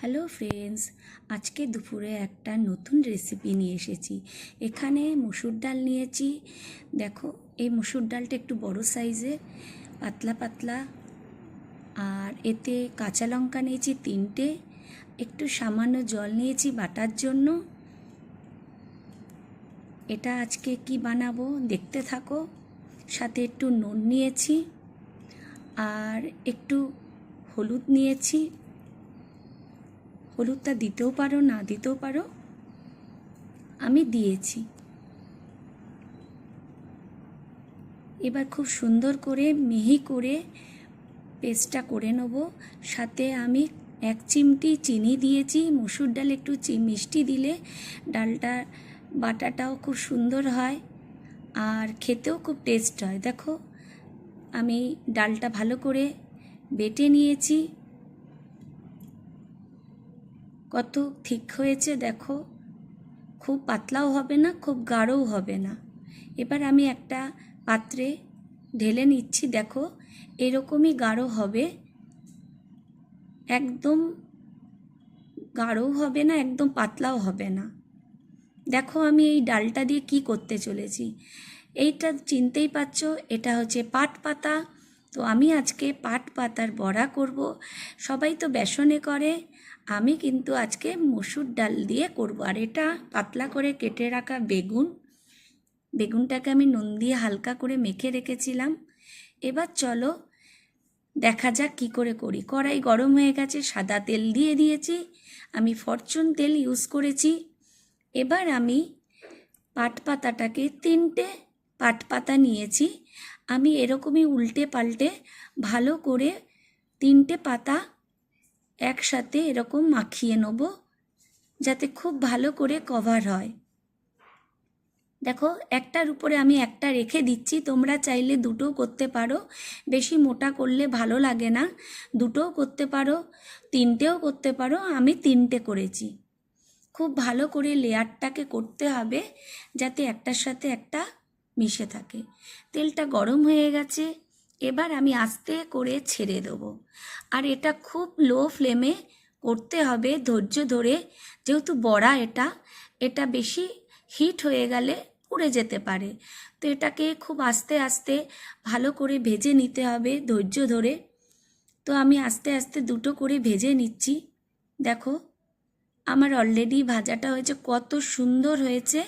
Hello friends, আজকে দুপুরে একটা নতুন রেসিপি নিয়ে এসেছি। এখানে মুসুর ডাল নিয়েছি। দেখো, এই মুসুর ডালটা একটু বড় সাইজের পাতলা পাতলা। আর এতে কাঁচা লঙ্কা নিয়েছি তিনটে। একটু সামান্য জল নিয়েছি বাটার জন্য। এটা আজকে কি বানাবো দেখতে থাকো। সাথে একটু নুন নিয়েছি। আর একটু হলুদ নিয়েছি। হলুদটা দিতেও পারো, না দিতেও পারো, আমি দিয়েছি। এবার খুব সুন্দর করে মিহি করে পেস্টটা করে নেব। সাথে আমি এক চিমটি চিনি দিয়েছি। মুসুর ডাল একটু মিষ্টি দিলে ডালটা, বাটাটাও খুব সুন্দর হয় আর খেতেও খুব টেস্ট হয়। দেখো, আমি ডালটা ভালো করে বেটে নিয়েছি। কত ঠিক হয়েছে দেখো। খুব পাতলাও হবে না, খুব গাঢ়ও হবে না। এবার আমি একটা পাত্রে ঢেলে নিচ্ছি, দেখো। এরকমই গাঢ় হবে। একদম গাঢ়ও হবে না, একদম পাতলাও হবে না। দেখো আমি এই ডালটা দিয়ে কি করতে চলেছি। এইটা চিনতেই পারছ, এটা হচ্ছে পাট পাতা। তো আমি আজকে পাট পাতার বড়া করব। সবাই তো বেসনে করে আমি কিন্তু আজকে মসুর ডাল দিয়ে করব। আর এটা পাতলা করে কেটে রাখা বেগুন। বেগুনটাকে আমি নুন দিয়ে হালকা করে মেখে রেখেছিলাম। এবার চলো দেখা যাক কী করে করি। কড়াই গরম হয়ে গেছে, সাদা তেল দিয়ে দিয়েছি। আমি ফরচুন তেল ইউজ করেছি। এবার আমি পাট পাতাটাকে তিনটে পাট পাতা নিয়েছি। আমি এরকমই উল্টে পাল্টে ভালো করে তিনটে পাতা একসাথে এরকম মাখিয়ে নেব যাতে খুব ভালো করে কভার হয়। দেখো, একটার উপরে আমি একটা রেখে দিচ্ছি, তোমরা চাইলে দুটো করতে পারো। বেশি মোটা করলে ভালো লাগে না। দুটোও করতে পারো, তিনটেও করতে পারো, আমি তিনটে করেছি। খুব ভালো করে লেয়ারটাকে করতে হবে, যাতে একটার সাথে একটা মিশে থাকে। তেলটা গরম হয়ে গেছে। এবার আমি আস্তে করে ছেড়ে দেবো। আর এটা খুব লো ফ্লেমে করতে হবে ধৈর্য ধরে। যেহেতু বড়া এটা এটা বেশি হিট হয়ে গেলে পুড়ে যেতে পারে। তো এটাকে খুব আস্তে আস্তে ভালো করে ভেজে নিতে হবে ধৈর্য ধরে। তো আমি আস্তে আস্তে দুটো করে ভেজে নিচ্ছি। দেখো আমার অলরেডি ভাজাটা হয়েছে, কত সুন্দর হয়েছে,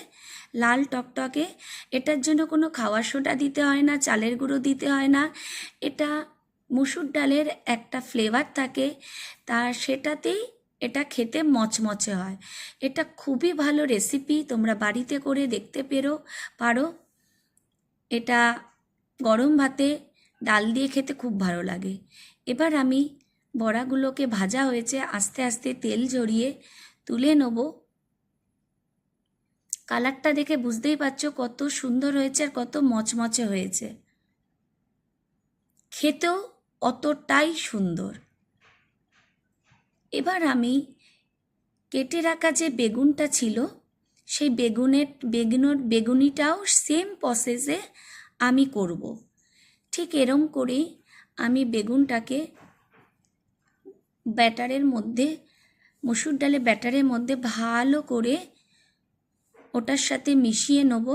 লাল টকটকে। এটার জন্য কোনো খাওয়ার সোডা দিতে হয় না, চালের গুঁড়ো দিতে হয় না। এটা মুসুর ডালের একটা ফ্লেভার থাকে, তা সেটাতেই এটা খেতে মচমচে হয়। এটা খুবই ভালো রেসিপি তোমরা বাড়িতে করে দেখতে পেরো, পারো। এটা গরম ভাতে ডাল দিয়ে খেতে খুব ভালো লাগে। এবার আমি বড়াগুলোকে ভাজা হয়েছে, আস্তে আস্তে তেল ঝরিয়ে তুলে নেব। কালারটা দেখে বুঝতেই পারছ কত সুন্দর হয়েছে আর কত মচমচে হয়েছে। খেতেও অতটাই সুন্দর। এবার আমি কেটে রাখা যে বেগুনটা ছিল, সেই বেগুনের বেগুনের বেগুনিটাও সেম প্রসেসে আমি করব। ঠিক এরম করেই আমি বেগুনটাকে ব্যাটারের মধ্যে মসুর ডালে ব্যাটারের মধ্যে ভালো করে ওটার সাথে মিশিয়ে নেব,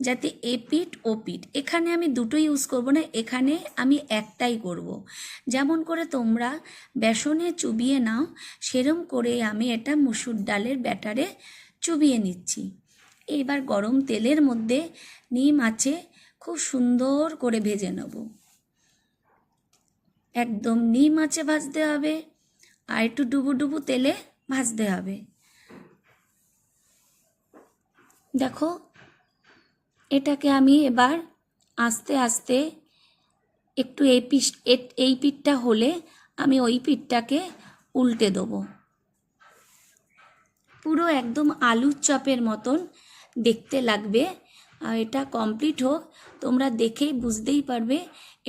যাতে এপিট ওপিট এখানে আমি দুটো ইউজ করব না, এখানে আমি একটাই করব। যেমন করে তোমরা বেসনে চুবিয়ে নাও, সেরম করে আমি এটা মুসুর ডালের ব্যাটারে চুবিয়ে নিচ্ছি। এবার গরম তেলের মধ্যে নিম আছে, খুব সুন্দর করে ভেজে নেব। একদম নিম আছে ভাজতে হবে। আর একটু ডুবু ডুবু তেলে ভাজতে হবে। দেখো, এটাকে আমি এবার আস্তে আস্তে একটু এই পিস এই পিঠটা হলে আমি ওই পিঠটাকে উল্টে দেবো। পুরো একদম আলুর চপের মতন দেখতে লাগবে। আর এটা কমপ্লিট হোক, তোমরা দেখেই বুঝতেই পারবে।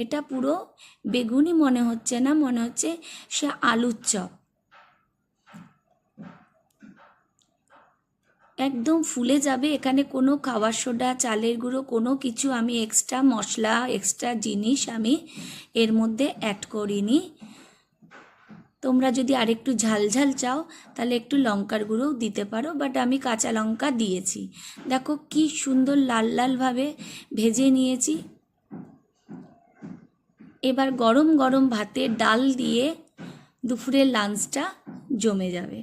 এটা পুরো বেগুনি মনে হচ্ছে না, মনে হচ্ছে সে আলুর চপ। একদম ফুলে যাবে। এখানে কোনো খাবার সোডা, চালের গুঁড়ো, কোনো কিছু আমি এক্সট্রা মশলা এক্সট্রা জিনিস আমি এর মধ্যে অ্যাড করিনি। তোমরা যদি আরেকটু ঝাল ঝাল চাও, তাহলে একটু লঙ্কার গুঁড়োও দিতে পারো বাট আমি কাঁচা লঙ্কা দিয়েছি। দেখো কি সুন্দর লাল লালভাবে ভেজে নিয়েছি। এবার গরম গরম ভাতে ডাল দিয়ে দুপুরের লাঞ্চটা জমে যাবে।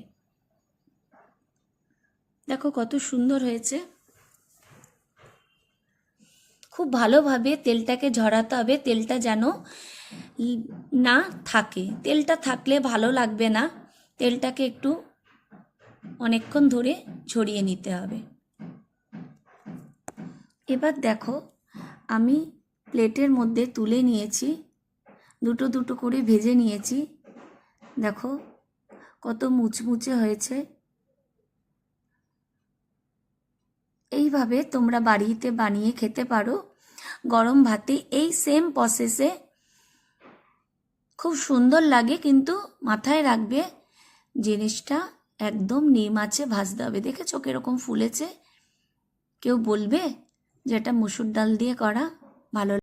দেখো কত সুন্দর হয়েছে। খুব ভালোভাবে তেলটাকে ঝরাতে হবে, তেলটা যেন না থাকে। তেলটা থাকলে ভালো লাগবে না। তেলটাকে একটু অনেকক্ষণ ধরে ঝরিয়ে নিতে হবে। এবার দেখো, আমি প্লেটের মধ্যে তুলে নিয়েছি। দুটো দুটো করে ভেজে নিয়েছি। দেখো, কত মুচমুচে হয়েছে। এইভাবে তোমরা বাড়িতে বানিয়ে খেতে পারো। গরম ভাতে এই সেম প্রসেসে খুব সুন্দর লাগে, কিন্তু মাথায় রাখবে জিনিসটা একদম নিম আছে, ভাজতে হবে। দেখেছ কীরকম ফুলেছে? কেউ বলবে যে এটা মুসুর ডাল দিয়ে করা? ভালো